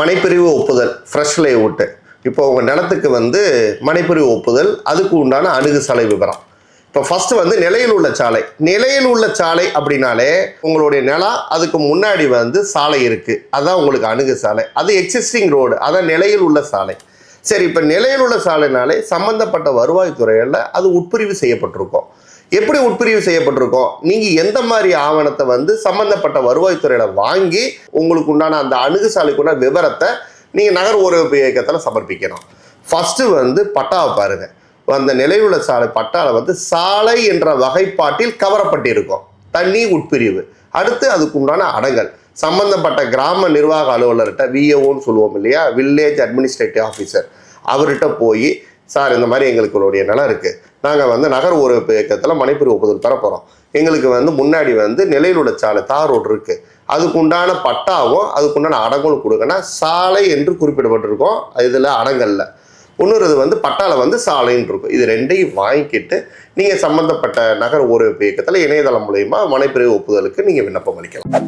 மனைப்பிரிவு ஒப்புதல் fresh layout இப்போ உங்கள் நிலத்துக்கு வந்து மனைப்பிரிவு ஒப்புதல் அதுக்கு உண்டான அணுகு சாலை விவரம். இப்போ ஃபஸ்ட்டு வந்து நிலையில் உள்ள சாலை. நிலையில் உள்ள சாலை அப்படின்னாலே உங்களுடைய நிலம் அதுக்கு முன்னாடி வந்து சாலை இருக்குது அதுதான் உங்களுக்கு அணுகு சாலை. அது எக்ஸிஸ்டிங் ரோடு அதான் நிலையில் உள்ள சாலை. சரி இப்போ நிலையில் உள்ள சாலைனாலே சம்பந்தப்பட்ட வருவாய்த்துறையில் அது உட்பிரிவு செய்யப்பட்டிருக்கும். எப்படி உட்பிரிவு செய்யப்பட்டிருக்கோம் நீங்கள் எந்த மாதிரி ஆவணத்தை வந்து சம்பந்தப்பட்ட வருவாய்த்துறையில் வாங்கி உங்களுக்கு உண்டான அந்த அணுகு சாலைக்குண்டான விவரத்தை நீங்கள் நகர் உறவு இயக்கத்தில் சமர்ப்பிக்கணும். ஃபஸ்ட்டு வந்து பட்டாவை பாருங்கள் அந்த நிலையுள்ள சாலை பட்டால வந்து சாலை என்ற வகைப்பாட்டில் கவரப்பட்டிருக்கும். தண்ணி உட்பிரிவு. அடுத்து அதுக்கு உண்டான அடங்கல். சம்பந்தப்பட்ட கிராம நிர்வாக அலுவலர்கிட்ட விஏஓன்னு சொல்லுவோம் இல்லையா? வில்லேஜ் அட்மினிஸ்ட்ரேட்டிவ் ஆஃபீஸர் அவர்கிட்ட போய் சார் இந்த மாதிரி எங்களுடைய நிலம் இருக்குது நாங்கள் வந்து நகர் ஊரக இயக்கத்தில் மனைப்பிரிவு ஒப்புதல் தர போகிறோம் எங்களுக்கு வந்து முன்னாடி வந்து நிலையிலுள்ள சாலை தார் ரோடு இருக்குது அதுக்கு உண்டான பட்டாவும் அதுக்குண்டான உண்டான கொடுக்கணும். சாலை என்று குறிப்பிடப்பட்டிருக்கோம். இதில் அடங்கல்ல. இன்னொரு வந்து பட்டாவில் வந்து சாலைன்னு இருக்கும். இது ரெண்டையும் வாங்கிக்கிட்டு நீங்கள் சம்மந்தப்பட்ட நகர் ஊரக இயக்கத்தில் இணையதளம் மூலயமா மனைப்பிரிவு ஒப்புதலுக்கு நீங்கள் விண்ணப்பம் அளிக்கலாம்.